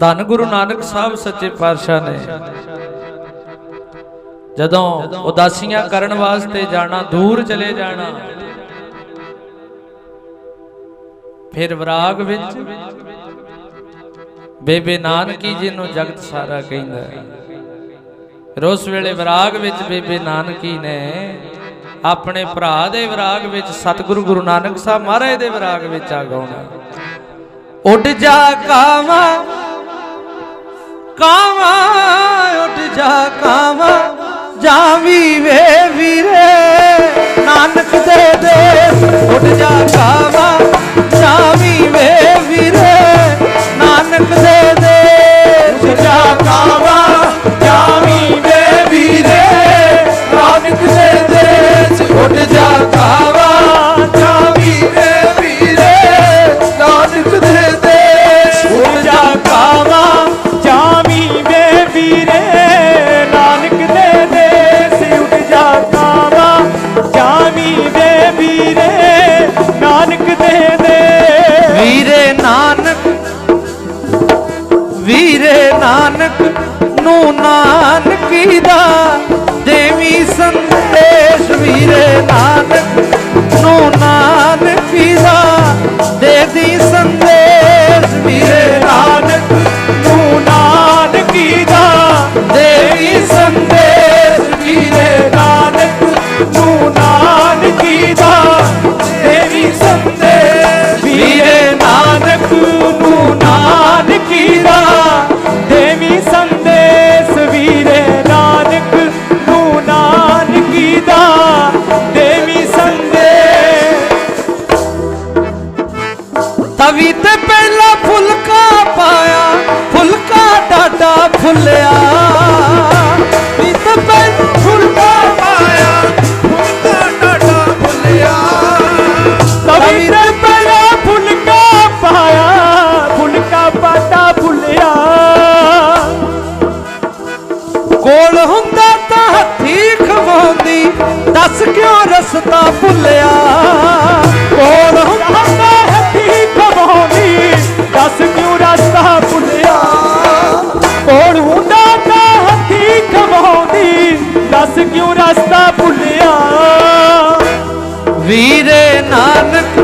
ਧੰਨ ਗੁਰੂ ਨਾਨਕ ਸਾਹਿਬ ਸੱਚੇ ਪਾਤਸ਼ਾਹ ਨੇ। ਜਦੋਂ ਉਦਾਸੀਆਂ ਕਰਨ ਵਾਸਤੇ ਜਾਣਾ, ਦੂਰ ਚਲੇ ਜਾਣਾ, ਫਿਰ ਵਿਰਾਗ ਵਿੱਚ ਬੇਬੇ ਨਾਨਕੀ ਜੀ ਨੂੰ ਜਗਤ ਸਾਰਾ ਕਹਿੰਦਾ ਹੈ। ਫਿਰ ਉਸ ਵੇਲੇ ਵਿਰਾਗ ਵਿੱਚ ਬੇਬੇ ਨਾਨਕੀ ਨੇ ਆਪਣੇ ਭਰਾ ਦੇ ਵਿਰਾਗ ਵਿੱਚ, ਸਤਿਗੁਰੂ ਗੁਰੂ ਨਾਨਕ ਸਾਹਿਬ ਮਹਾਰਾਜ ਦੇ ਵਿਰਾਗ ਵਿੱਚ ਆ ਗਾਉਣਾ। ਉੱਡ ਜਾ ਕਾਵਾ ਕਾਵਾ ਉੱਠ ਜਾ ਕਾਵਾ ਜਾਵੀ ਵੇ ਵੀਰੇ। ਵੀਰੇ ਨਾਨਕ ਨੂੰ ਨਾਨਕੀ ਦਾ ਦੇਵੀ ਸੰਦੇਸ਼, ਵੀਰੇ ਨਾਨਕ ਨੂੰ ਨਾਨਕੀ ਦਾ ਦੇਦੀ ਸੰਦੇਸ਼, ਵੀਰੇ ਕੋਲ ਹੁੰਦਾ ਤਾਂ ਹੱਥੀ ਖਵਾਉਂਦੀ, ਦੱਸ ਕਿਉਂ ਰਸਤਾ ਭੁੱਲਿਆ? ਕੋਲ ਹੁੰਦਾ ਹੱਥੀ ਖਵਾਉਂਦੀ, ਦੱਸ ਕਿਉਂ ਰਸਤਾ ਭੁੱਲਿਆ? ਕੋਲ ਹੁੰਦਾ ਤਾਂ ਹੱਥੀ ਖਵਾਉਂਦੀ, ਦੱਸ ਕਿਉਂ ਰਸਤਾ ਭੁੱਲਿਆ? ਵੀਰੇ ਨਾਨਕ